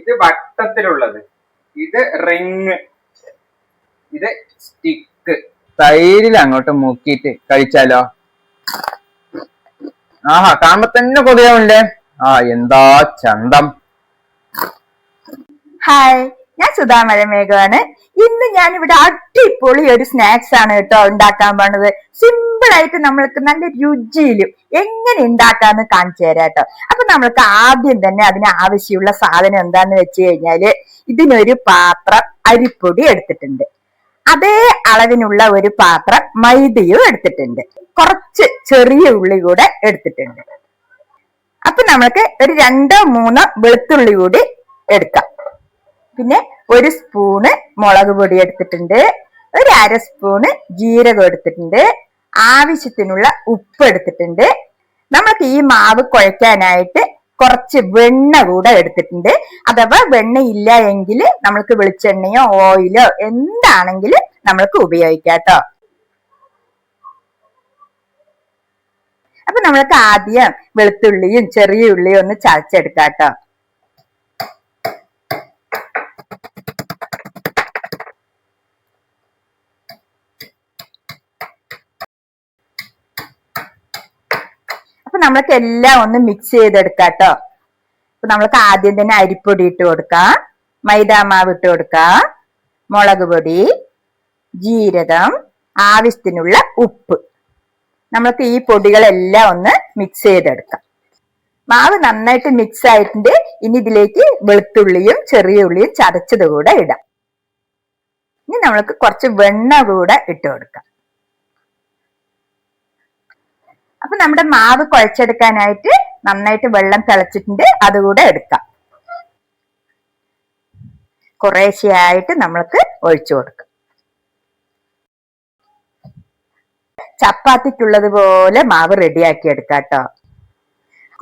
ഇത് വട്ടത്തിലുള്ളത്. ഇത് റിങ്. ഇത് സ്റ്റിക്ക് തൈരിൽ അങ്ങോട്ട് മുക്കിയിട്ട് കഴിച്ചാലോ? ആഹാ കാണുമ്പോ തന്നെ കൊതിയാവണ്ടേ ആ എന്താ ചന്തം. ഹായ് ഞാൻ സുധാമഴമേഘമാണ് ഇന്ന് ഞാൻ ഇവിടെ അടിപൊളി ഒരു സ്നാക്സ് ആണ് കേട്ടോ ഉണ്ടാക്കാൻ പോണത്. സിമ്പിൾ ആയിട്ട് നമ്മൾക്ക് നല്ല രുചിയിലും എങ്ങനെ ഉണ്ടാക്കാന്ന് കാണിച്ചു തരാം കേട്ടോ. അപ്പൊ നമ്മൾക്ക് ആദ്യം തന്നെ അതിന് ആവശ്യമുള്ള സാധനം എന്താന്ന് വെച്ച് കഴിഞ്ഞാൽ ഇതിനൊരു പാത്രം അരിപ്പൊടി എടുത്തിട്ടുണ്ട്. അതേ അളവിനുള്ള ഒരു പാത്രം മൈദയും എടുത്തിട്ടുണ്ട്. കുറച്ച് ചെറിയ ഉള്ളി കൂടെ എടുത്തിട്ടുണ്ട്. അപ്പൊ നമ്മൾക്ക് ഒരു രണ്ടോ മൂന്നോ വെളുത്തുള്ളി കൂടി എടുക്കാം. പിന്നെ ഒരു സ്പൂണ് മുളക് പൊടി എടുത്തിട്ടുണ്ട്. ഒരു അര സ്പൂണ് ജീരകം എടുത്തിട്ടുണ്ട്. ആവശ്യത്തിനുള്ള ഉപ്പ് എടുത്തിട്ടുണ്ട്. നമുക്ക് ഈ മാവ് കുഴയ്ക്കാനായിട്ട് കുറച്ച് വെണ്ണ കൂടെ എടുത്തിട്ടുണ്ട്. അഥവാ വെണ്ണ ഇല്ല എങ്കിൽ നമ്മൾക്ക് വെളിച്ചെണ്ണയോ ഓയിലോ എന്താണെങ്കിലും നമ്മൾക്ക് ഉപയോഗിക്കാം കേട്ടോ. അപ്പൊ നമ്മൾക്ക് ആദ്യം വെളുത്തുള്ളിയും ചെറിയ ഉള്ളിയും ഒന്ന് ചതച്ചെടുക്കാം കേട്ടോ അപ്പൊ നമ്മൾക്ക് എല്ലാം ഒന്ന് മിക്സ് ചെയ്തെടുക്കാം കേട്ടോ അപ്പൊ നമ്മൾക്ക് ആദ്യം തന്നെ അരിപ്പൊടി ഇട്ട് കൊടുക്കാം. മൈദാമാവ് ഇട്ട് കൊടുക്കാം. മുളക് പൊടി ജീരകം ആവശ്യത്തിനുള്ള ഉപ്പ്. നമ്മൾക്ക് ഈ പൊടികളെല്ലാം ഒന്ന് മിക്സ് ചെയ്തെടുക്കാം. മാവ് നന്നായിട്ട് മിക്സ് ആയിട്ടുണ്ട്. ഇനി ഇതിലേക്ക് വെളുത്തുള്ളിയും ചെറിയ ഉള്ളിയും ചതച്ചത് കൂടെ ഇടാം. ഇനി നമ്മൾക്ക് കുറച്ച് വെണ്ണ കൂടെ ഇട്ട് കൊടുക്കാം. അപ്പൊ നമ്മുടെ മാവ് കുഴച്ചെടുക്കാനായിട്ട് നന്നായിട്ട് വെള്ളം തിളച്ചിട്ടുണ്ട്. അതുകൂടെ എടുക്കാം. കുറേശ്ശെയായിട്ട് നമ്മൾക്ക് ഒഴിച്ചു കൊടുക്കാം. ചപ്പാത്തിക്കുള്ളത് പോലെ മാവ് റെഡിയാക്കി എടുക്കാം കേട്ടോ.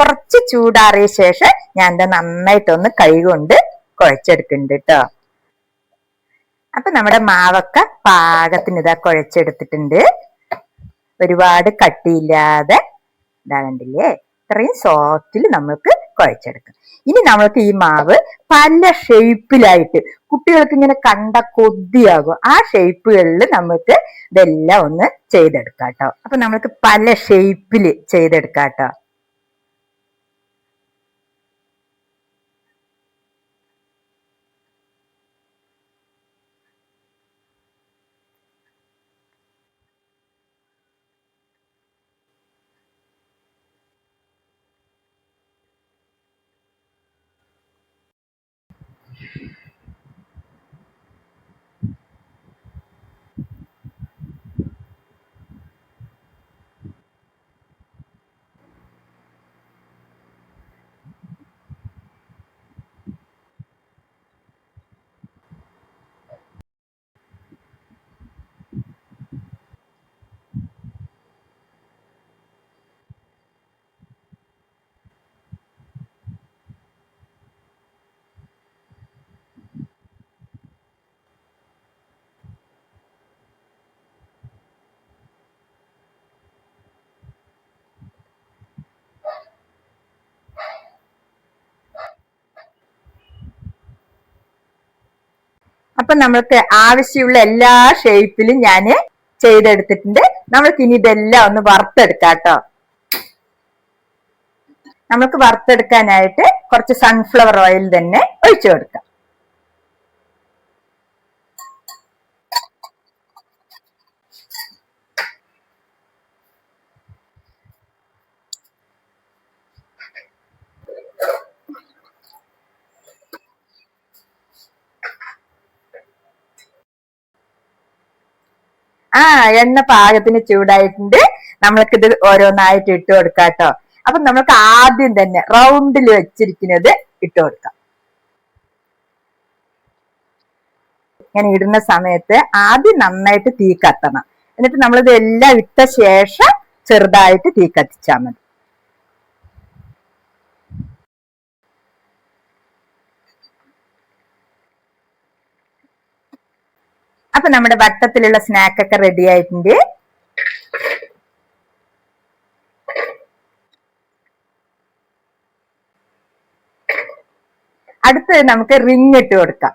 കുറച്ച് ചൂടാറിയ ശേഷം ഞാൻ ഇത് നന്നായിട്ടൊന്ന് കൈ കൊണ്ട് കുഴച്ചെടുക്കുന്നുണ്ട് കേട്ടോ. അപ്പൊ നമ്മുടെ മാവൊക്കെ പാകത്തിന് ഇതാ കുഴച്ചെടുത്തിട്ടുണ്ട്. ഒരുപാട് കട്ടിയില്ലാതെ ഇതാകണ്ടില്ലേ ഇത്രയും സോഫ്റ്റിൽ നമ്മൾക്ക് കുഴച്ചെടുക്കാം. ഇനി നമ്മൾക്ക് ഈ മാവ് പല ഷേപ്പിലായിട്ട് കുട്ടികൾക്ക് ഇങ്ങനെ കണ്ട കൊതിയാകും. ആ ഷേപ്പുകളിൽ നമുക്ക് ഇതെല്ലാം ഒന്ന് ചെയ്തെടുക്കാം കേട്ടോ. അപ്പൊ നമ്മൾക്ക് പല ഷേപ്പിൽ ചെയ്തെടുക്കാം കേട്ടോ. അപ്പൊ നമ്മൾക്ക് ആവശ്യമുള്ള എല്ലാ ഷേപ്പിലും ഞാൻ ചെയ്തെടുത്തിട്ടുണ്ട്. നമ്മൾക്ക് ഇനി ഇതെല്ലാം ഒന്ന് വറുത്തെടുക്കാം കേട്ടോ. വറുത്തെടുക്കാനായിട്ട് കുറച്ച് സൺഫ്ലവർ ഓയിൽ തന്നെ ഒഴിച്ചു കൊടുക്കാം. ആ എണ്ണ പാകത്തിന് ചൂടായിട്ടുണ്ട്. ഇത് ഓരോന്നായിട്ട് ഇട്ട് കൊടുക്കാം കേട്ടോ അപ്പൊ നമ്മൾക്ക് ആദ്യം തന്നെ റൗണ്ടിൽ വെച്ചിരിക്കുന്നത് ഇട്ട് കൊടുക്കാം. ഇങ്ങനെ ഇടുന്ന സമയത്ത് ആദ്യം നന്നായിട്ട് തീ കത്തണം. എന്നിട്ട് നമ്മളിത് എല്ലാം ഇട്ട ശേഷം ചെറുതായിട്ട് തീ കത്തിച്ചാൽ മതി. അപ്പൊ നമ്മുടെ വട്ടത്തിലുള്ള സ്നാക്ക് ഒക്കെ റെഡി ആയിട്ടുണ്ട്. അടുത്തത് നമുക്ക് റിങ് ഇട്ട് കൊടുക്കാം.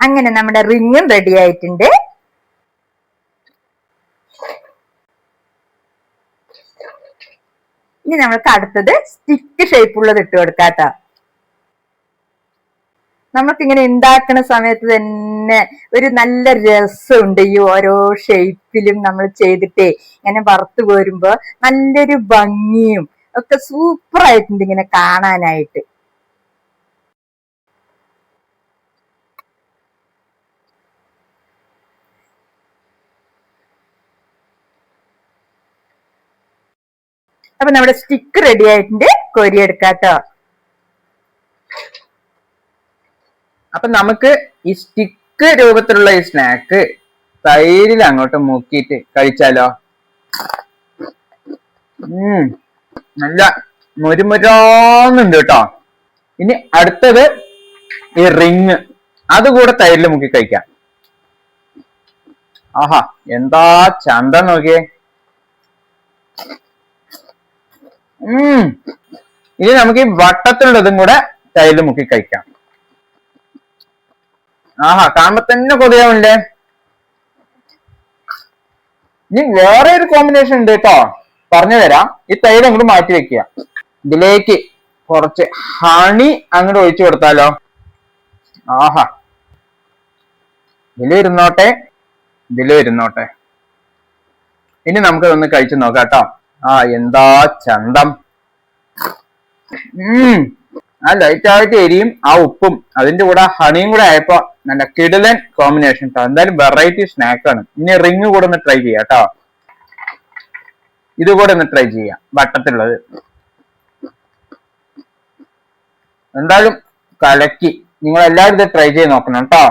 അങ്ങനെ നമ്മുടെ റിങ്ങും റെഡി ആയിട്ടുണ്ട്. ഇനി നമ്മൾക്ക് അടുത്തത് സ്റ്റിക്ക് ഷേപ്പ് ഉള്ളത് ഇട്ട് കൊടുക്കാം കേട്ടോ നമുക്കിങ്ങനെ ഉണ്ടാക്കുന്ന സമയത്ത് തന്നെ ഒരു നല്ല രസമുണ്ട് ഈ ഓരോ ഷേപ്പിലും നമ്മൾ ചെയ്തിട്ടേ. ഇങ്ങനെ വറുത്ത് പോരുമ്പോ നല്ലൊരു ഭംഗിയും ഒക്കെ സൂപ്പറായിട്ടുണ്ട് ഇങ്ങനെ കാണാനായിട്ട്. അപ്പൊ നമ്മുടെ സ്റ്റിക്ക് റെഡി ആയിട്ടുണ്ട്. കൊരി എടുക്കാട്ടോ. അപ്പൊ നമുക്ക് ഈ സ്റ്റിക്ക് രൂപത്തിലുള്ള ഈ സ്നാക്ക് തൈരിൽ അങ്ങോട്ട് മുക്കിയിട്ട് കഴിച്ചാലോ? ഉം. നല്ല മുരുമുരാന്നുണ്ട് കേട്ടോ. ഇനി അടുത്തത് ഈ റിങ് അതുകൂടെ തൈരിൽ മുക്കി കഴിക്കാം. ആഹാ എന്താ ചന്ത നോക്കിയേ? ഇനി നമുക്ക് ഈ വട്ടത്തിലുള്ളതും കൂടെ ചൈൽ മുക്കി കഴിക്കാം. ആഹാ കാണുമ്പോ തന്നെ കൊതിയാവില്ലേ? ഇനി വേറെ ഒരു കോമ്പിനേഷൻ ഉണ്ട് കേട്ടോ. പറഞ്ഞു തരാം. ഈ തൈര് അങ്ങോട്ട് മാറ്റി വെക്കുക. ഇതിലേക്ക് കുറച്ച് ഹണി അങ്ങോട്ട് ഒഴിച്ചു കൊടുത്താലോ? ആഹാ. ഇതിലും ഇരുന്നോട്ടെ. ഇതിലും ഇരുന്നോട്ടെ. ഇനി നമുക്കതൊന്ന് കഴിച്ചു നോക്കാം കേട്ടോ. ആ എന്താ ചന്തം? ആ ലൈറ്റ് ആയിട്ട് എരിയും ആ ഉപ്പും. അതിന്റെ കൂടെ ഹണിയും കൂടെ ആയപ്പോ നല്ല കിടലൻ കോമ്പിനേഷൻ എന്തായാലും വെറൈറ്റി സ്നാക്ക് ആണ്. ഇനി റിങ് കൂടെ ഒന്ന് ട്രൈ ചെയ്യാം കേട്ടോ ഇത് കൂടെ ഒന്ന് ട്രൈ ചെയ്യാം വട്ടത്തിലുള്ളത്. എന്തായാലും കലക്കി. നിങ്ങൾ എല്ലാവരും ഇത് ട്രൈ ചെയ്ത് നോക്കണം കേട്ടോ